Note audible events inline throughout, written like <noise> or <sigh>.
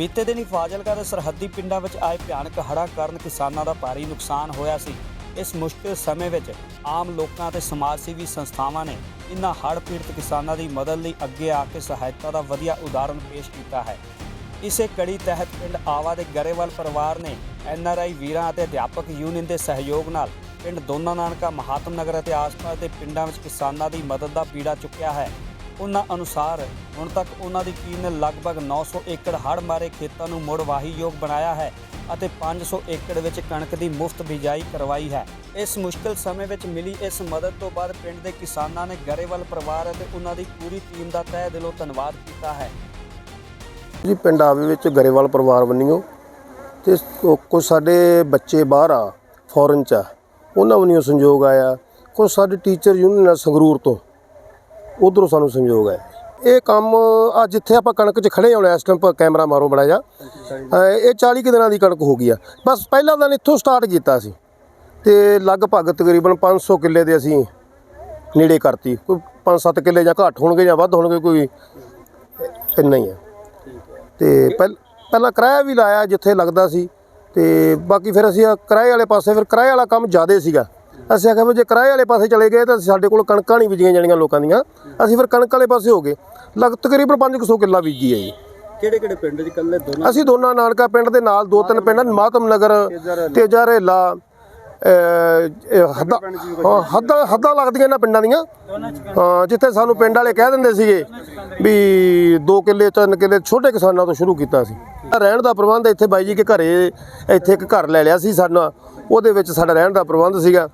ਬੀਤੇ ਦਿਨੀ ਫਾਜ਼ਿਲਕਾ ਦੇ ਸਰਹੱਦੀ ਪਿੰਡਾਂ ਵਿੱਚ ਆਏ ਭਿਆਨਕ ਹੜ੍ਹਾਂ ਕਾਰਨ ਕਿਸਾਨਾਂ ਦਾ ਭਾਰੀ ਨੁਕਸਾਨ ਹੋਇਆ ਸੀ। ਇਸ ਮੁਸ਼ਕਲ ਸਮੇਂ ਵਿੱਚ ਆਮ ਲੋਕਾਂ ਤੇ ਸਮਾਜ ਸੇਵੀ ਸੰਸਥਾਵਾਂ ਨੇ ਇਨ੍ਹਾਂ ਹੜ੍ਹ ਪੀੜਤ ਕਿਸਾਨਾਂ ਦੀ ਮਦਦ ਲਈ ਅੱਗੇ ਆ ਕੇ ਸਹਾਇਤਾ ਦਾ ਵਧੀਆ ਉਦਾਹਰਣ ਪੇਸ਼ ਕੀਤਾ ਹੈ। ਇਸੇ ਕੜੀ ਤਹਿਤ ਪਿੰਡ ਆਵਾ ਦੇ ਗਰੇਵਾਲ ਪਰਿਵਾਰ ਨੇ ਐਨਆਰਆਈ ਵੀਰਾਂ ਅਤੇ ਅਧਿਆਪਕ ਯੂਨੀਅਨ ਦੇ ਸਹਿਯੋਗ ਨਾਲ ਪਿੰਡ ਦੋਨਾ ਨਾਨਕਾ ਮਹਾਤਮ ਨਗਰ ਅਤੇ ਆਸ-ਪਾਸ ਦੇ ਪਿੰਡਾਂ ਵਿੱਚ ਕਿਸਾਨਾਂ ਦੀ ਮਦਦ ਦਾ ਪੀੜਾ ਚੁੱਕਿਆ ਹੈ। ਉਹਨਾਂ ਅਨੁਸਾਰ ਹੁਣ ਤੱਕ ਉਹਨਾਂ ਦੀ ਟੀਮ ਨੇ ਲਗਭਗ 900 ਏਕੜ ਹੜ੍ਹ ਮਾਰੇ ਖੇਤਾਂ ਨੂੰ ਮੁੜ ਵਾਹੀਯੋਗ ਬਣਾਇਆ ਹੈ ਅਤੇ 500 ਏਕੜ ਵਿੱਚ ਕਣਕ ਦੀ ਮੁਫਤ ਬਿਜਾਈ ਕਰਵਾਈ ਹੈ। ਇਸ ਮੁਸ਼ਕਲ ਸਮੇਂ ਵਿੱਚ ਮਿਲੀ ਇਸ ਮਦਦ ਤੋਂ ਬਾਅਦ ਪਿੰਡ ਦੇ ਕਿਸਾਨਾਂ ਨੇ ਗਰੇਵਾਲ ਪਰਿਵਾਰ ਅਤੇ ਉਹਨਾਂ ਦੀ ਪੂਰੀ ਟੀਮ ਦਾ ਤਹਿ ਦਿਲੋਂ ਧੰਨਵਾਦ ਕੀਤਾ ਹੈ। ਜੀ ਪਿੰਡ ਆਵੇ ਵਿੱਚ ਗਰੇਵਾਲ ਪਰਿਵਾਰ ਬੰਨਿਓ ਤੇ ਕੁਝ ਸਾਡੇ ਬੱਚੇ ਬਾਹਰ ਆ ਫੋਰਨ ਚ ਆ, ਉਹਨਾਂ ਵੱਲੋਂ ਸੰਯੋਗ ਆਇਆ। ਕੁਝ ਸਾਡੇ ਟੀਚਰ ਯੂਨੀਅਨ ਆ ਸੰਗਰੂਰ ਤੋਂ ਉਧਰੋਂ ਸਾਨੂੰ ਸੰਯੋਗ ਹੈ। ਇਹ ਕੰਮ ਆ ਜਿੱਥੇ ਆਪਾਂ ਕਣਕ 'ਚ ਖੜੇ ਹੋਣਾ, ਇਸ ਟਾਈਮ ਕੈਮਰਾ ਮਾਰੋ ਬੜਾ ਜਾ ਇਹ 40 ਕੁ ਦਿਨਾਂ ਦੀ ਕਣਕ ਹੋ ਗਈ ਆ। ਬਸ ਪਹਿਲਾ ਦਿਨ ਇੱਥੋਂ ਸਟਾਰਟ ਕੀਤਾ ਸੀ। ਤੇ ਲਗਭਗ ਤਕਰੀਬਨ 500 ਕਿੱਲੇ ਦੇ ਅਸੀਂ ਨੇੜੇ ਕਰਤੀ। ਕੋਈ 5-7 ਕਿੱਲੇ ਜਾਂ ਘੱਟ ਹੋਣਗੇ ਜਾਂ ਵੱਧ ਹੋਣਗੇ, ਕੋਈ ਇੰਨਾ ਹੀ ਆ। ਤੇ ਪਹਿ- ਪਹਿਲਾਂ ਕਿਰਾਇਆ ਵੀ ਲਾਇਆ ਜਿੱਥੇ ਲੱਗਦਾ ਸੀ। ਤੇ ਬਾਕੀ ਫਿਰ ਅਸੀਂ ਕਿਰਾਏ ਵਾਲੇ ਪਾਸੇ, ਫਿਰ ਕਿਰਾਏ ਵਾਲਾ ਕੰਮ ਜ਼ਿਆਦਾ ਸੀਗਾ। ਅਸੀਂ ਆਖਿਆ ਵੀ ਜੇ ਕਿਰਾਏ ਵਾਲੇ ਪਾਸੇ ਚਲੇ ਗਏ ਤਾਂ ਸਾਡੇ ਕੋਲ ਕਣਕਾਂ ਨਹੀਂ ਬੀਜੀਆਂ ਜਾਣੀਆਂ ਲੋਕਾਂ ਦੀਆਂ। ਅਸੀਂ ਫਿਰ ਕਣਕ ਵਾਲੇ ਪਾਸੇ ਹੋ ਗਏ। ਲਗ ਤਕਰੀਬਨ 500 ਕਿੱਲਾ ਬੀਜੀ ਹੈ ਜੀ। ਕਿਹੜੇ ਕਿਹੜੇ ਪਿੰਡ 'ਚ ਇਕੱਲੇ ਦੋਨੋਂ ਅਸੀਂ ਦੋਨਾਂ ਨਾਨਕਾ ਪਿੰਡ ਦੇ ਨਾਲ ਦੋ ਤਿੰਨ ਪਿੰਡ ਮਾਤਮ ਨਗਰ ਤੇਜਾ ਰੇਲਾ ਹੱਦਾਂ ਹਾਂ, ਹੱਦਾਂ ਹੱਦਾਂ ਲੱਗਦੀਆਂ ਇਹਨਾਂ ਪਿੰਡਾਂ ਦੀਆਂ। ਹਾਂ ਜਿੱਥੇ ਸਾਨੂੰ ਪਿੰਡ ਵਾਲੇ ਕਹਿ ਦਿੰਦੇ ਸੀਗੇ ਵੀ 2 ਕਿੱਲੇ 3 ਕਿੱਲੇ ਛੋਟੇ ਕਿਸਾਨਾਂ ਤੋਂ ਸ਼ੁਰੂ ਕੀਤਾ ਸੀ। ਰਹਿਣ ਦਾ ਪ੍ਰਬੰਧ ਇੱਥੇ ਬਾਈ ਜੀ ਕੇ ਘਰੇ ਇੱਥੇ ਇੱਕ ਘਰ ਲੈ ਲਿਆ ਸੀ ਸਾਡਾ। ਉਹਦੇ ਵਿੱਚ ਸਾਡਾ ਰਹਿਣ ਦਾ ਪ੍ਰਬੰਧ ਸੀਗਾ।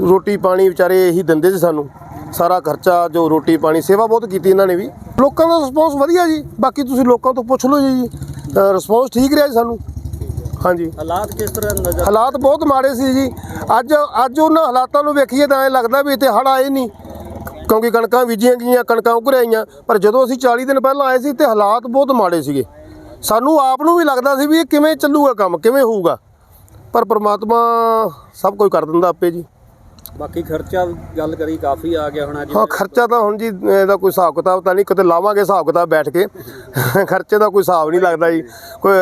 ਰੋਟੀ ਪਾਣੀ ਵਿਚਾਰੇ ਇਹੀ ਦਿੰਦੇ ਸੀ ਸਾਨੂੰ। ਸਾਰਾ ਖਰਚਾ ਜੋ ਰੋਟੀ ਪਾਣੀ ਸੇਵਾ ਬਹੁਤ ਕੀਤੀ ਇਹਨਾਂ ਨੇ ਵੀ। ਲੋਕਾਂ ਦਾ ਰਿਸਪੌਂਸ ਵਧੀਆ ਜੀ। ਬਾਕੀ ਤੁਸੀਂ ਲੋਕਾਂ ਤੋਂ ਪੁੱਛ ਲਓ ਜੀ ਰਿਸਪੌਂਸ ਠੀਕ ਰਿਹਾ ਜੀ ਸਾਨੂੰ। ਹਾਂਜੀ। ਹਾਲਾਤ ਕਿਸ ਤਰ੍ਹਾਂ ਨਜ਼ਰ ਹਾਲਾਤ ਬਹੁਤ ਮਾੜੇ ਸੀ ਜੀ। ਅੱਜ ਅੱਜ ਉਹਨਾਂ ਹਾਲਾਤਾਂ ਨੂੰ ਵੇਖੀਏ ਤਾਂ ਐ ਲੱਗਦਾ ਵੀ ਇੱਥੇ ਹੜ੍ਹ ਆਏ ਨਹੀਂ। ਕਿਉਂਕਿ ਕਣਕਾਂ ਬੀਜੀਆਂ ਗਈਆਂ ਕਣਕਾਂ ਉੱਗ ਰਹੀਆਂ। ਪਰ ਜਦੋਂ ਅਸੀਂ 40 ਦਿਨ ਪਹਿਲਾਂ ਆਏ ਸੀ ਤੇ ਹਾਲਾਤ ਬਹੁਤ ਮਾੜੇ ਸੀਗੇ। ਸਾਨੂੰ ਆਪ ਨੂੰ ਵੀ ਲੱਗਦਾ ਸੀ ਵੀ ਇਹ ਕਿਵੇਂ ਚੱਲੂਗਾ ਕੰਮ ਕਿਵੇਂ ਹੋਊਗਾ। ਪਰ ਪ੍ਰਮਾਤਮਾ ਸਭ ਕੁਝ ਕਰ ਦਿੰਦਾ ਆਪੇ ਜੀ। ਬਾਕੀ ਖਰਚਾ ਗੱਲ ਕਰੀ ਕਾਫੀ ਆ ਗਿਆ ਹੋਣਾ ਜੀ। ਹਾਂ ਖਰਚਾ ਤਾਂ ਹੁਣ ਜੀ ਇਹਦਾ ਕੋਈ ਹਿਸਾਬ ਕਿਤਾਬ ਤਾਂ ਨਹੀਂ ਕਿਤੇ ਲਾਵਾਂਗੇ ਹਿਸਾਬ ਕਿਤਾਬ ਬੈਠ ਕੇ। <laughs> ਖਰਚੇ ਦਾ ਕੋਈ ਹਿਸਾਬ ਨਹੀਂ ਲੱਗਦਾ ਜੀ। ਕੋਈ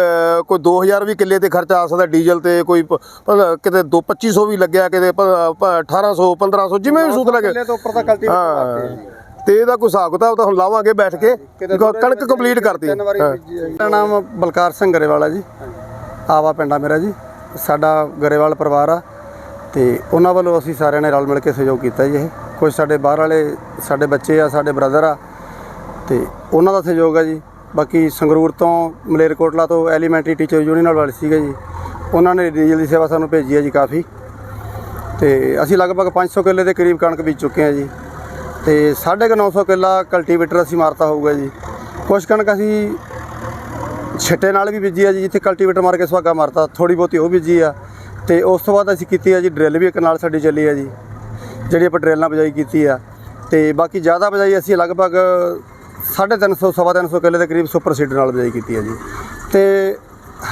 ਕੋਈ 2000 ਵੀ ਕਿੱਲੇ ਤੇ ਖਰਚਾ ਆ ਸਕਦਾ ਡੀਜ਼ਲ ਤੇ ਕੋਈ ਕਿਤੇ 2 2500 ਵੀ ਲੱਗਿਆ ਕਿਤੇ ਪ- ਪ- 1800 1500 ਜਿਵੇਂ ਵੀ ਸੂਤ ਲੱਗੇ। ਤੋਂ ਉੱਪਰ ਤਾਂ ਕਲਟੀਵੇਟਰ ਹਾਂ। ਤੇ ਇਹਦਾ ਕੋਈ ਹਿਸਾਬ ਕਿਤਾਬ ਤਾਂ ਹੁਣ ਲਾਵਾਂਗੇ ਬੈਠ ਕੇ ਕਣਕ ਕੰਪਲੀਟ ਕਰਤੀ। ਮੇਰਾ ਨਾਮ ਬਲਕਾਰ ਸਿੰਘ ਗਰੇਵਾਲਾ ਜੀ। ਆਵਾ ਪਿੰਡਾ ਮੇਰਾ ਜੀ। ਸਾਡਾ ਗਰੇਵਾਲ ਪਰਿਵਾਰ ਆ। ਤੇ ਉਹਨਾਂ ਵੱਲੋਂ ਅਸੀਂ ਸਾਰਿਆਂ ਨੇ ਰਲ ਮਿਲ ਕੇ ਸਹਿਯੋਗ ਕੀਤਾ ਜੀ ਇਹ। ਕੁਝ ਸਾਡੇ ਬਾਹਰ ਵਾਲੇ, ਸਾਡੇ ਬੱਚੇ ਆ, ਸਾਡੇ ਬ੍ਰਦਰ ਆ, ਤੇ ਉਹਨਾਂ ਦਾ ਸਹਿਯੋਗ ਆ ਜੀ। ਬਾਕੀ ਸੰਗਰੂਰ ਤੋਂ ਮਲੇਰਕੋਟਲਾ ਤੋਂ ਐਲੀਮੈਂਟਰੀ ਟੀਚਰ ਯੂਨੀਅਨ ਵਾਲੇ ਸੀਗੇ ਜੀ। ਉਹਨਾਂ ਨੇ ਡੀਜ਼ਲ ਦੀ ਸੇਵਾ ਸਾਨੂੰ ਭੇਜੀ ਹੈ ਜੀ ਕਾਫੀ। ਤੇ ਅਸੀਂ ਲਗਭਗ 500 ਕਿੱਲੇ ਦੇ ਕਰੀਬ ਕਣਕ ਬੀਜ ਚੁੱਕੇ ਹਾਂ ਜੀ। ਤੇ 950 ਕਿੱਲਾ ਕਲਟੀਵੇਟਰ ਅਸੀਂ ਮਾਰਤਾ ਹੋਊਗਾ ਜੀ। ਕੁਝ ਕਣਕ ਅਸੀਂ ਛਿੱਟੇ ਨਾਲ ਵੀ ਬੀਜੀ ਆ ਜੀ, ਜਿੱਥੇ ਕਲਟੀਵੇਟਰ ਮਾਰ ਕੇ ਸੁਹਾਗਾ ਮਾਰਤਾ ਥੋੜੀ ਬਹੁਤੀ ਉਹ ਬੀਜੀ ਆ। ਤੇ ਉਸ ਤੋਂ ਬਾਅਦ ਅਸੀਂ ਕੀਤੀ ਆ ਜੀ ਡਰਿੱਲ ਵੀ ਇੱਕ ਨਾਲ ਸਾਡੀ ਚੱਲੀ ਆ ਜੀ, ਜਿਹੜੀ ਆਪਾਂ ਡਰਿੱਲ ਨਾਲ ਬਜਾਈ ਕੀਤੀ ਆ। ਤੇ ਬਾਕੀ ਜ਼ਿਆਦਾ ਬਜਾਈ ਅਸੀਂ ਲਗਭਗ 350 ਸਵਾ ਤਿੰਨ ਸੌ ਕਿੱਲੇ ਦੇ ਕਰੀਬ ਸੁਪਰ ਸੀਡਰ ਨਾਲ ਬਜਾਈ ਕੀਤੀ ਆ ਜੀ। ਤੇ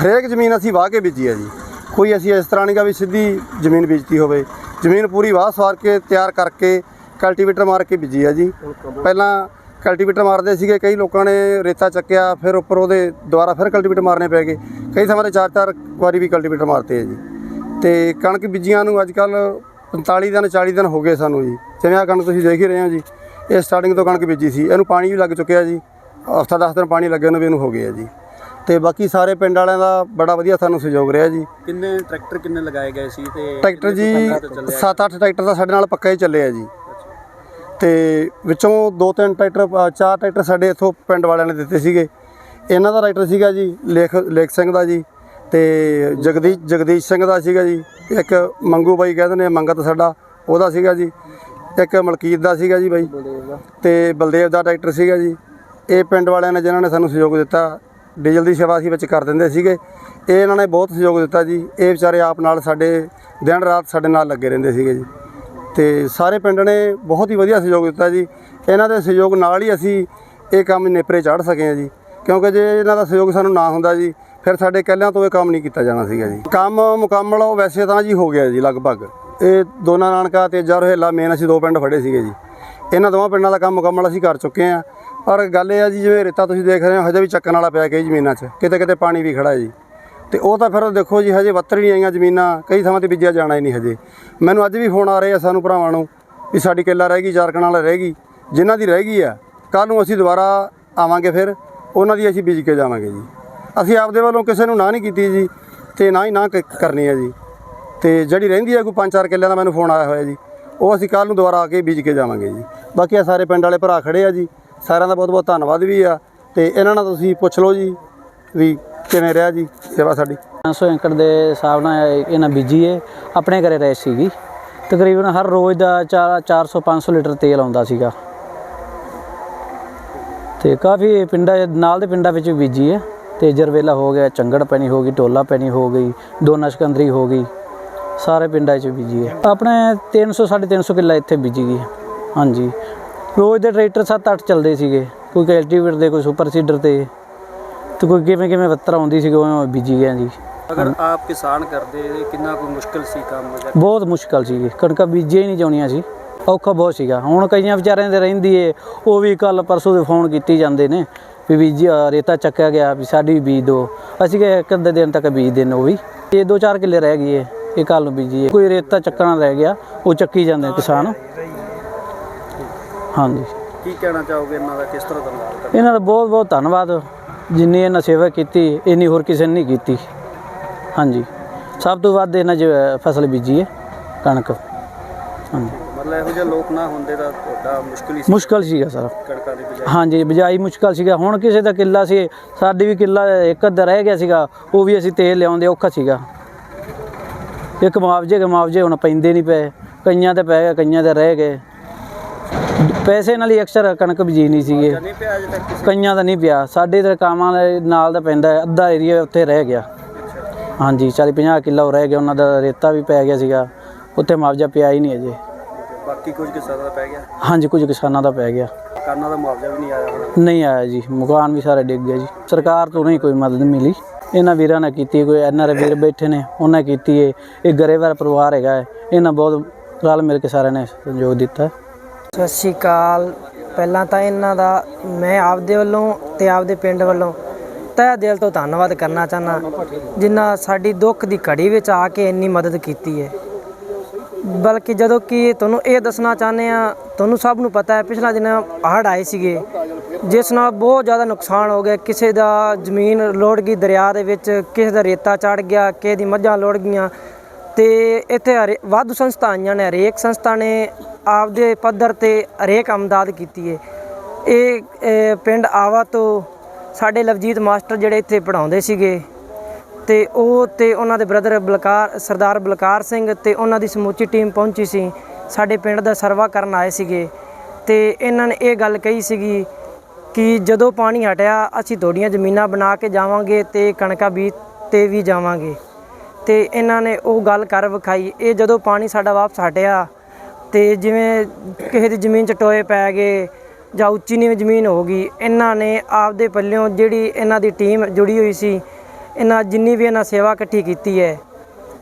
ਹਰੇਕ ਜ਼ਮੀਨ ਅਸੀਂ ਵਾਹ ਕੇ ਬੀਜੀ ਆ ਜੀ। ਕੋਈ ਅਸੀਂ ਇਸ ਤਰ੍ਹਾਂ ਨਹੀਂ ਗਾ ਵੀ ਸਿੱਧੀ ਜ਼ਮੀਨ ਬੀਜਤੀ ਹੋਵੇ। ਜ਼ਮੀਨ ਪੂਰੀ ਵਾਹ ਸਵਾਰ ਕੇ ਤਿਆਰ ਕਰਕੇ ਕਲਟੀਵੇਟਰ ਮਾਰ ਕੇ ਬੀਜੀ ਆ ਜੀ। ਪਹਿਲਾਂ ਕਲਟੀਵੇਟਰ ਮਾਰਦੇ ਸੀਗੇ, ਕਈ ਲੋਕਾਂ ਨੇ ਰੇਤਾ ਚੱਕਿਆ, ਫਿਰ ਉੱਪਰ ਉਹਦੇ ਦੁਬਾਰਾ ਫਿਰ ਕਲਟੀਵੇਟਰ ਮਾਰਨੇ ਪੈ ਗਏ। ਕਈ ਥਾਵਾਂ ਤੇ ਚਾਰ ਚਾਰ ਵਾਰੀ ਵੀ ਕਲਟੀਵੇਟਰ ਮਾਰਤੇ ਆ ਜੀ। ਤੇ ਕਣਕ ਬੀਜੀਆਂ ਨੂੰ ਅੱਜ ਕੱਲ 45 ਦਿਨ 40 ਦਿਨ ਹੋ ਗਏ ਸਾਨੂੰ ਜੀ। ਜਿਵੇਂ ਆ ਕਣਕ ਤੁਸੀਂ ਦੇਖ ਹੀ ਰਹੇ ਹੋ ਜੀ ਇਹ ਸਟਾਰਟਿੰਗ ਤੋਂ ਕਣਕ ਬੀਜੀ ਸੀ। ਇਹਨੂੰ ਪਾਣੀ ਵੀ ਲੱਗ ਚੁੱਕਿਆ ਜੀ। ਹਫਤਾ 10 ਦਿਨ ਪਾਣੀ ਲੱਗੇ ਨੂੰ ਵੀ ਇਹਨੂੰ ਹੋ ਗਿਆ ਜੀ। ਤੇ ਬਾਕੀ ਸਾਰੇ ਪਿੰਡ ਵਾਲਿਆਂ ਦਾ ਬੜਾ ਵਧੀਆ ਸਾਨੂੰ ਸਹਿਯੋਗ ਰਿਹਾ ਜੀ। ਕਿੰਨੇ ਟਰੈਕਟਰ ਕਿੰਨੇ ਲਗਾਏ ਗਏ ਸੀ ਤੇ ਟਰੈਕਟਰ ਜੀ 7-8 ਟਰੈਕਟਰ ਤਾਂ ਸਾਡੇ ਨਾਲ ਪੱਕਾ ਹੀ ਚੱਲੇ ਆ ਜੀ। ਤੇ ਵਿੱਚੋਂ ਦੋ ਤਿੰਨ ਟਰੈਕਟਰ ਚਾਰ ਟਰੈਕਟਰ ਸਾਡੇ ਇੱਥੋਂ ਪਿੰਡ ਵਾਲਿਆਂ ਨੇ ਦਿੱਤੇ ਸੀਗੇ। ਇਹਨਾਂ ਦਾ ਰਾਈਟਰ ਸੀਗਾ ਜੀ ਲੇਖ ਲੇਖ ਸਿੰਘ ਦਾ ਜੀ। ਤੇ ਜਗਦੀਸ਼ ਜਗਦੀਸ਼ ਸਿੰਘ ਦਾ ਸੀਗਾ ਜੀ, ਇੱਕ ਮੰਗੂ ਬਾਈ ਕਹਿੰਦੇ ਨੇ ਮੰਗਤ ਸਾਡਾ, ਉਹਦਾ ਸੀਗਾ ਜੀ, ਇੱਕ ਮਲਕੀਤ ਦਾ ਸੀਗਾ ਜੀ ਬਾਈ, ਤੇ ਬਲਦੇਵ ਦਾ ਟਰੈਕਟਰ ਸੀਗਾ ਜੀ। ਇਹ ਪਿੰਡ ਵਾਲਿਆਂ ਨੇ ਜਿਨ੍ਹਾਂ ਨੇ ਸਾਨੂੰ ਸਹਿਯੋਗ ਦਿੱਤਾ, ਡੀਜ਼ਲ ਦੀ ਸੇਵਾ ਅਸੀਂ ਵਿੱਚ ਕਰ ਦਿੰਦੇ ਸੀਗੇ। ਇਹ ਇਹਨਾਂ ਨੇ ਬਹੁਤ ਸਹਿਯੋਗ ਦਿੱਤਾ ਜੀ, ਇਹ ਵਿਚਾਰੇ ਆਪ ਨਾਲ ਸਾਡੇ, ਦਿਨ ਰਾਤ ਸਾਡੇ ਨਾਲ ਲੱਗੇ ਰਹਿੰਦੇ ਸੀਗੇ ਜੀ। ਤੇ ਸਾਰੇ ਪਿੰਡ ਨੇ ਬਹੁਤ ਹੀ ਵਧੀਆ ਸਹਿਯੋਗ ਦਿੱਤਾ ਜੀ। ਇਹਨਾਂ ਦੇ ਸਹਿਯੋਗ ਨਾਲ ਹੀ ਅਸੀਂ ਇਹ ਕੰਮ ਨੇਪਰੇ ਚਾੜ ਸਕੇ ਹਾਂ ਜੀ, ਕਿਉਂਕਿ ਜੇ ਇਹਨਾਂ ਦਾ ਸਹਿਯੋਗ ਸਾਨੂੰ ਨਾ ਹੁੰਦਾ ਜੀ ਫਿਰ ਸਾਡੇ ਇਕੱਲਿਆਂ ਤੋਂ ਇਹ ਕੰਮ ਨਹੀਂ ਕੀਤਾ ਜਾਣਾ ਸੀਗਾ ਜੀ। ਕੰਮ ਮੁਕੰਮਲ ਵੈਸੇ ਤਾਂ ਜੀ ਹੋ ਗਿਆ ਜੀ ਲਗਭਗ। ਇਹ ਦੋਨਾ ਨਾਨਕਾ ਤੇ ਜਰਹੇਲਾ ਮੇਨ ਅਸੀਂ ਦੋ ਪਿੰਡ ਫੜੇ ਸੀਗੇ ਜੀ। ਇਹਨਾਂ ਦੋਵਾਂ ਪਿੰਡਾਂ ਦਾ ਕੰਮ ਮੁਕੰਮਲ ਅਸੀਂ ਕਰ ਚੁੱਕੇ ਹਾਂ। ਪਰ ਗੱਲ ਇਹ ਆ ਜੀ, ਜਿਵੇਂ ਰੇਤਾ ਤੁਸੀਂ ਦੇਖ ਰਹੇ ਹੋ, ਹਜੇ ਵੀ ਚੱਕਣ ਵਾਲਾ ਪਿਆ ਕਈ ਜ਼ਮੀਨਾਂ 'ਚ। ਕਿਤੇ ਕਿਤੇ ਪਾਣੀ ਵੀ ਖੜਾ ਹੈ ਜੀ। ਤੇ ਉਹ ਤਾਂ ਫਿਰ ਦੇਖੋ ਜੀ, ਹਜੇ ਵੱਤਰ ਨਹੀਂ ਆਈਆਂ ਜ਼ਮੀਨਾਂ, ਕਈ ਥਾਵਾਂ ਤੇ ਬੀਜਿਆ ਜਾਣਾ ਹੀ ਨਹੀਂ ਹਜੇ। ਮੈਨੂੰ ਅੱਜ ਵੀ ਫੋਨ ਆ ਰਹੇ ਆ ਸਾਨੂੰ ਭਰਾਵਾਂ ਨੂੰ ਵੀ ਸਾਡੀ ਕਿੱਲਾ ਰਹਿ ਗਈ, ਚਾਰ ਵਾਲਾ ਰਹਿ ਗਈ, ਜਿਨ੍ਹਾਂ ਦੀ ਰਹਿ ਗਈ ਆ ਕੱਲ ਨੂੰ ਅਸੀਂ ਦੁਬਾਰਾ ਆਵਾਂਗੇ ਫਿਰ, ਉਹਨਾਂ ਦੀ ਅਸੀਂ ਬੀਜ ਕੇ ਜਾਵਾਂਗੇ ਜੀ। ਅਸੀਂ ਆਪਦੇ ਵੱਲੋਂ ਕਿਸੇ ਨੂੰ ਨਾ ਨਹੀਂ ਕੀਤੀ ਜੀ ਤੇ ਨਾ ਹੀ ਨਾ ਕ- ਕਰਨੀ ਹੈ ਜੀ। ਤੇ ਜਿਹੜੀ ਰਹਿੰਦੀ ਹੈ ਕੋਈ ਪੰਜ ਚਾਰ ਕਿੱਲਿਆਂ ਦਾ ਮੈਨੂੰ ਫੋਨ ਆਇਆ ਹੋਇਆ ਜੀ, ਉਹ ਅਸੀਂ ਕੱਲ ਨੂੰ ਦੁਬਾਰਾ ਆ ਕੇ ਬੀਜ ਕੇ ਜਾਵਾਂਗੇ ਜੀ। ਬਾਕੀ ਆ ਸਾਰੇ ਪਿੰਡ ਵਾਲੇ ਭਰਾ ਖੜੇ ਆ ਜੀ, ਸਾਰਿਆਂ ਦਾ ਬਹੁਤ ਬਹੁਤ ਧੰਨਵਾਦ ਵੀ ਆ ਤੇ ਇਹਨਾਂ ਨਾਲ ਤੁਸੀਂ ਪੁੱਛ ਲਓ ਜੀ ਵੀ ਕਿਵੇਂ ਰਿਹਾ ਜੀ ਸੇਵਾ ਸਾਡੀ। 500 ਏਕੜ ਦੇ ਹਿਸਾਬ ਨਾਲ ਇਹਨਾਂ ਬੀਜੀ ਏ, ਆਪਣੇ ਘਰੇ ਰਹਿ ਸੀਗੀ। ਤਕਰੀਬਨ ਹਰ ਰੋਜ਼ ਦਾ 400 500 ਲੀਟਰ ਤੇਲ ਆਉਂਦਾ ਸੀਗਾ। ਤੇ ਕਾਫੀ ਪਿੰਡਾਂ ਨਾਲ ਦੇ ਪਿੰਡਾਂ ਵਿੱਚ ਬੀਜੀ ਹੈ ਤੇ ਜਰਵੇਲਾ ਹੋ ਗਿਆ ਚੰਗੜ ਪੈਣੀ ਹੋ ਗਈ ਟੋਲਾ ਪੈਣੀ ਹੋ ਗਈ ਦੋਨਾ ਸਿਕੰਦਰੀ ਹੋ ਗਈ ਸਾਰੇ ਪਿੰਡਾਂ 'ਚ ਬੀਜੀ ਹੈ। ਆਪਣੇ 300 350 ਕਿੱਲਾ ਇੱਥੇ ਬੀਜੀ ਗਈ। ਹਾਂਜੀ। ਰੋਜ਼ ਦੇ ਟਰੈਕਟਰ 7-8 ਚੱਲਦੇ ਸੀਗੇ ਕੋਈ ਕਲਟੀਵੇਟਰ ਦੇ ਕੋਈ ਸੁਪਰ ਸੀਡਰ ਤੇ ਤੇ ਕੋਈ ਕਿਵੇਂ ਕਿਵੇਂ ਵੱਤਰ ਆਉਂਦੀ ਸੀ ਉਹ ਬੀਜੀ ਗਿਆ ਜੀ। ਅਗਰ ਆਪ ਕਿਸਾਨ ਕਰਦੇ ਕਿੰਨਾ ਕੋਈ ਮੁਸ਼ਕਲ ਸੀ ਕੰਮ? ਬਹੁਤ ਮੁਸ਼ਕਲ ਸੀ ਕਣਕਾਂ ਬੀਜੇ ਹੀ ਨਹੀਂ ਜਾਣੀਆਂ ਸੀ। ਔਖਾ ਬਹੁਤ ਸੀਗਾ। ਹੁਣ ਕਈਆਂ ਵਿਚਾਰਿਆਂ ਦੇ ਰਹਿੰਦੀ ਏ ਉਹ ਵੀ ਕੱਲ ਪਰਸੋਂ ਦੇ ਫੋਨ ਕੀਤੀ ਜਾਂਦੇ ਨੇ। ਵੀ ਬੀਜ ਅ, ਰੇਤਾ ਚੱਕਿਆ ਗਿਆ ਵੀ ਸਾਡੀ ਵੀ ਬੀਜ ਦਿਓ ਅਸੀਂ ਕਿ ਇੱਕ ਅੱਧੇ ਦਿਨ ਤੱਕ ਬੀਜ ਦੇਣ ਉਹ ਵੀ। ਇਹ ਦੋ ਚਾਰ ਕਿੱਲੇ ਰਹਿ ਗਏ ਇਹ ਕੱਲ ਨੂੰ ਬੀਜੀਏ ਕੋਈ ਰੇਤਾ ਚੱਕਣਾ ਰਹਿ ਗਿਆ ਉਹ ਚੱਕੀ ਜਾਂਦੇ ਕਿਸਾਨ। ਹਾਂਜੀ। ਕੀ ਕਹਿਣਾ ਚਾਹੋਗੇ ਇਹਨਾਂ ਦਾ ਕਿਸ ਤਰ੍ਹਾਂ ਧੰਨਵਾਦ ਇਹਨਾਂ ਦਾ ਬਹੁਤ ਬਹੁਤ ਧੰਨਵਾਦ। ਜਿੰਨੀ ਇਹਨਾਂ ਸੇਵਾ ਕੀਤੀ ਇੰਨੀ ਹੋਰ ਕਿਸੇ ਨੇ ਨਹੀਂ ਕੀਤੀ। ਹਾਂਜੀ। ਸਭ ਤੋਂ ਵੱਧ ਇਹਨਾਂ 'ਚ ਫਸਲ ਬੀਜੀ ਹੈ ਕਣਕ। ਹਾਂਜੀ। ਮਤਲਬ ਇਹੋ ਜਿਹੇ ਲੋਕ ਨਾ ਹੁੰਦੇ ਤਾਂ ਤੁਹਾਡਾ ਮੁਸ਼ਕਲ ਹੀ ਸੀ। ਮੁਸ਼ਕਲ ਸੀਗਾ ਸਰ। ਕਣਕਾਂ ਦੀ ਬਿਜਾਈ। ਹਾਂਜੀ ਬਿਜਾਈ ਮੁਸ਼ਕਲ ਸੀਗਾ। ਹੁਣ ਕਿਸੇ ਦਾ ਕਿੱਲਾ ਸੀ ਸਾਡੀ ਵੀ ਕਿੱਲਾ ਇੱਕ ਅੱਧਾ ਰਹਿ ਗਿਆ ਸੀਗਾ ਉਹ ਵੀ ਅਸੀਂ ਤੇਲ ਲਿਆਉਂਦੇ ਔਖਾ ਸੀਗਾ। ਇੱਕ ਮੁਆਵਜ਼ੇ ਕੇ ਮੁਆਵਜ਼ੇ ਹੁਣ ਪੈਂਦੇ ਨਹੀਂ ਪਏ ਕਈਆਂ ਤੇ ਪੈ ਗਏ ਕਈਆਂ ਤੇ ਰਹਿ ਗਏ। ਪੈਸੇ ਨਾਲ ਹੀ ਅਕਸਰ ਕਣਕ ਬੀਜੀ ਨਹੀਂ ਸੀਗੇ। ਨਹੀਂ ਪਿਆ ਅਜੇ ਤੱਕ ਕਿਸੇ ਕਈਆਂ ਦਾ ਨਹੀਂ ਪਿਆ। ਸਾਡੇ ਤੇ ਕਾਮਾਂ ਦੇ ਨਾਲ ਦਾ ਪੈਂਦਾ ਹੈ, ਅੱਧਾ ਏਰੀਆ ਉੱਥੇ ਰਹਿ ਗਿਆ। ਹਾਂਜੀ 40 50 ਕਿੱਲਾ ਉਹ ਰਹਿ ਗਿਆ। ਉਹਨਾਂ ਦਾ ਰੇਤਾ ਵੀ ਪੈ ਗਿਆ ਸੀਗਾ। ਉੱਥੇ ਮੁਆਵਜ਼ਾ ਪਿਆ ਹੀ ਨਹੀਂ ਅਜੇ। ਬਾਕੀ ਕੁਝ ਕਿਸਾਨਾਂ ਦਾ ਪੈ ਗਿਆ? ਹਾਂਜੀ ਕੁਝ ਕਿਸਾਨਾਂ ਦਾ ਪੈ ਗਿਆ। ਕਿਸਾਨਾਂ ਦਾ ਮੁਆਵਜ਼ਾ ਵੀ ਨਹੀਂ ਆਇਆ ਹੁਣ? ਨਹੀਂ ਆਇਆ ਜੀ ਮਕਾਨ ਵੀ ਸਾਰੇ ਡਿੱਗ ਗਏ ਜੀ। ਸਰਕਾਰ ਤੋਂ ਨਹੀਂ ਕੋਈ ਮਦਦ ਮਿਲੀ। ਇਹਨਾਂ ਵੀਰਾਂ ਨੇ ਕੀਤੀ ਕੋਈ ਐਨਆਰ ਵੀਰ ਬੈਠੇ ਨੇ ਉਹਨਾਂ ਕੀਤੀ ਹੈ ਇਹ ਗਰੇਵਾਰ ਪਰਿਵਾਰ ਹੈਗਾ ਹੈ ਇਹਨਾਂ ਬਹੁਤ ਰਲ ਮਿਲ ਕੇ ਸਾਰਿਆਂ ਨੇ ਸਹਿਯੋਗ ਦਿੱਤਾ। ਹੈ ਸਤਿ ਸ਼੍ਰੀ ਅਕਾਲ। ਪਹਿਲਾਂ ਤਾਂ ਇਹਨਾਂ ਦਾ ਮੈਂ ਆਪਦੇ ਵੱਲੋਂ ਤੇ ਆਪਦੇ ਪਿੰਡ ਵੱਲੋਂ ਤਹਿ ਦਿਲ ਤੋਂ ਧੰਨਵਾਦ ਕਰਨਾ ਚਾਹਨਾ ਜਿਨ੍ਹਾਂ ਸਾਡੀ ਦੁੱਖ ਦੀ ਘੜੀ ਵਿੱਚ ਆ ਕੇ ਇੰਨੀ ਮਦਦ ਕੀਤੀ ਹੈ ਬਲਕਿ ਜਦੋਂ ਕਿ ਤੁਹਾਨੂੰ ਇਹ ਦੱਸਣਾ ਚਾਹੁੰਦੇ ਆ ਤੁਹਾਨੂੰ ਸਭ ਨੂੰ ਪਤਾ ਹੈ, ਪਿਛਲਾ ਦਿਨ ਹੜ੍ਹ ਆਏ ਸੀਗੇ, ਜਿਸ ਨਾਲ ਬਹੁਤ ਜ਼ਿਆਦਾ ਨੁਕਸਾਨ ਹੋ ਗਿਆ। ਕਿਸੇ ਦਾ ਜ਼ਮੀਨ ਲੋੜ ਗਈ ਦਰਿਆ ਦੇ ਵਿੱਚ, ਕਿਸੇ ਦਾ ਰੇਤਾ ਚੜ ਗਿਆ, ਕਿਸੇ ਦੀ ਮੱਝਾਂ ਲੋੜ ਗਈਆਂ। ਤੇ ਇੱਥੇ ਹਰੇ- ਵਾਧੂ ਸੰਸਥਾ ਆਈਆਂ ਨੇ, ਹਰੇਕ ਸੰਸਥਾ ਨੇ ਆਪਦੇ ਪੱਧਰ ਤੇ ਹਰੇਕ ਅਮਦਾਦ ਕੀਤੀ ਹੈ ਇਹ ਇਹ ਪਿੰਡ ਆਵਾ ਤੋਂ ਸਾਡੇ ਲਵਜੀਤ ਮਾਸਟਰ ਜਿਹੜੇ ਇੱਥੇ ਪੜਾਉਂਦੇ ਸੀਗੇ ਤੇ ਉਹ ਤੇ ਉਹਨਾਂ ਦੇ ਬ੍ਰਦਰ ਬਲਕਾਰ, ਸਰਦਾਰ ਬਲਕਾਰ ਸਿੰਘ ਤੇ ਉਹਨਾਂ ਦੀ ਸਮੁੱਚੀ ਟੀਮ ਪਹੁੰਚੀ ਸੀ। ਸਾਡੇ ਪਿੰਡ ਦਾ ਸਰਵਾ ਕਰਨ ਆਏ ਸੀਗੇ ਤੇ ਇਹਨਾਂ ਨੇ ਇਹ ਗੱਲ ਕਹੀ ਸੀਗੀ ਕਿ ਜਦੋਂ ਪਾਣੀ ਹਟਿਆ, ਅਸੀਂ ਤੁਹਾਡੀਆਂ ਜ਼ਮੀਨਾਂ ਬਣਾ ਕੇ ਜਾਵਾਂਗੇ ਤੇ ਕਣਕਾਂ ਬੀਜ ਤੇ ਵੀ ਜਾਵਾਂਗੇ। ਤੇ ਇਹਨਾਂ ਨੇ ਉਹ ਗੱਲ ਕਰ ਵਿਖਾਈ, ਇਹ ਜਦੋਂ ਪਾਣੀ ਸਾਡਾ ਵਾਪਸ ਹਟਿਆ ਤੇ ਜਿਵੇਂ ਕਿਸੇ ਦੀ ਜ਼ਮੀਨ 'ਚ ਟੋਏ ਪੈ ਗਏ ਜਾਂ ਉੱਚੀ ਨੀਵੀਂ ਜ਼ਮੀਨ ਹੋ ਗਈ, ਇਹਨਾਂ ਨੇ ਆਪਦੇ ਪੱਲਿਓਂ ਜਿਹੜੀ ਇਹਨਾਂ ਦੀ ਟੀਮ ਜੁੜੀ ਹੋਈ ਸੀ ਇਹਨਾਂ ਜਿੰਨੀ ਵੀ ਇਹਨਾਂ ਸੇਵਾ ਇਕੱਠੀ ਕੀਤੀ ਹੈ,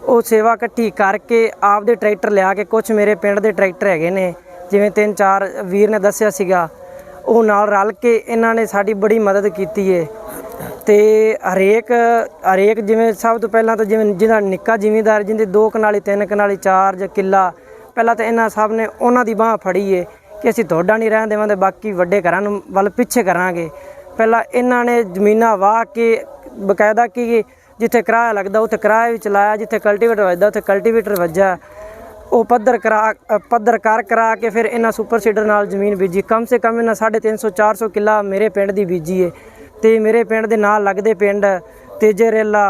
ਉਹ ਸੇਵਾ ਇਕੱਠੀ ਕਰਕੇ ਆਪਦੇ ਟਰੈਕਟਰ ਲਿਆ ਕੇ ਕੁਝ ਮੇਰੇ ਪਿੰਡ ਦੇ ਟਰੈਕਟਰ ਹੈਗੇ ਨੇ, ਜਿਵੇਂ ਤਿੰਨ ਚਾਰ ਵੀਰ ਨੇ ਦੱਸਿਆ ਸੀਗਾ, ਉਹ ਨਾਲ ਰਲ ਕੇ ਇਹਨਾਂ ਨੇ ਸਾਡੀ ਬੜੀ ਮਦਦ ਕੀਤੀ ਹੈ ਤੇ ਹਰੇਕ ਹਰੇਕ ਜਿਵੇਂ ਸਭ ਤੋਂ ਪਹਿਲਾਂ ਤਾਂ ਜਿਵੇਂ ਜਿਹਦਾ ਨਿੱਕਾ ਜ਼ਿਮੀਂਦਾਰ ਜਿੰਦੇ ਦੋ ਕਨਾਲੀ, ਤਿੰਨ ਕਨਾਲੀ, ਚਾਰ ਜਾਂ ਕਿੱਲਾ, ਪਹਿਲਾਂ ਤਾਂ ਇਹਨਾਂ ਸਭ ਨੇ ਉਹਨਾਂ ਦੀ ਬਾਹ ਫੜੀ ਏ ਕਿ ਅਸੀਂ ਤੁਹਾਡਾ ਨਹੀਂ ਰਹਿਣ ਦੇਵਾਂਗੇ, ਬਾਕੀ ਵੱਡੇ ਘਰਾਂ ਨੂੰ ਵੱਲ ਪਿੱਛੇ ਕਰਾਂਗੇ। ਪਹਿਲਾਂ ਇਹਨਾਂ ਨੇ ਜ਼ਮੀਨਾਂ ਵਾਹ ਕੇ ਬਕਾਇਦਾ ਕਿ ਜਿੱਥੇ ਕਿਰਾਇਆ ਲੱਗਦਾ ਉੱਥੇ ਕਿਰਾਇਆ ਵੀ ਚਲਾਇਆ ਜਿੱਥੇ ਕਲਟੀਵੇਟਰ ਵੱਜਦਾ ਉੱਥੇ ਕਲਟੀਵੇਟਰ ਵੱਜਾ ਉਹ ਪੱਧਰ ਕਰਾ ਪੱਧਰ ਕਰ ਕਰਾ ਕੇ ਫਿਰ ਇਹਨਾਂ ਸੁਪਰ ਸੀਡਰ ਨਾਲ ਜ਼ਮੀਨ ਬੀਜੀ। ਕਮ ਸੇ ਕਮ ਇਹਨਾਂ 350 400 ਕਿੱਲਾ ਮੇਰੇ ਪਿੰਡ ਦੀ ਬੀਜੀ ਏ। ਤੇ ਮੇਰੇ ਪਿੰਡ ਦੇ ਨਾਲ ਲੱਗਦੇ ਪਿੰਡ ਤੇਜੇ ਰੇਲਾ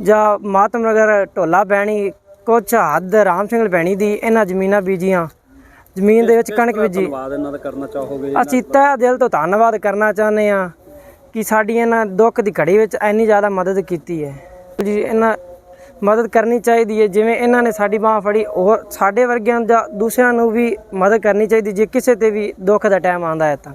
ਜਾਂ ਮਾਤਮ ਨਗਰ ਢੋਲਾ ਪੈਣੀ ਕੁਛ ਹੱਦ ਰਾਮ ਸਿੰਘ ਪੈਣੀ ਦੀ ਇਹਨਾਂ ਜ਼ਮੀਨਾਂ ਬੀਜੀਆਂ। ਜ਼ਮੀਨ ਦੇ ਵਿੱਚ ਕਣਕ ਬੀਜੀ। ਧੰਨਵਾਦ ਇਹਨਾਂ ਦਾ ਕਰਨਾ ਚਾਹੋਗੇ ਅਸੀਂ ਤਹਿ ਦਿਲ ਤੋਂ ਧੰਨਵਾਦ ਕਰਨਾ ਚਾਹੁੰਦੇ ਆ ਕਿ ਸਾਡੀ ਇਹਨਾਂ ਦੁੱਖ ਦੀ ਘੜੀ ਵਿੱਚ ਇੰਨੀ ਜ਼ਿਆਦਾ ਮਦਦ ਕੀਤੀ ਹੈ। ਜੀ, ਇਹਨਾਂ ਮਦਦ ਕਰਨੀ ਚਾਹੀਦੀ ਹੈ। ਜਿਵੇਂ ਇਹਨਾਂ ਨੇ ਸਾਡੀ ਬਾਹ ਫੜੀ ਹੋਰ ਸਾਡੇ ਵਰਗਿਆਂ ਦਾ ਦੂਸਰਿਆਂ ਨੂੰ ਵੀ ਮਦਦ ਕਰਨੀ ਚਾਹੀਦੀ, ਜੇ ਕਿਸੇ ਤੇ ਵੀ ਦੁੱਖ ਦਾ ਟਾਈਮ ਆਉਂਦਾ ਹੈ ਤਾਂ।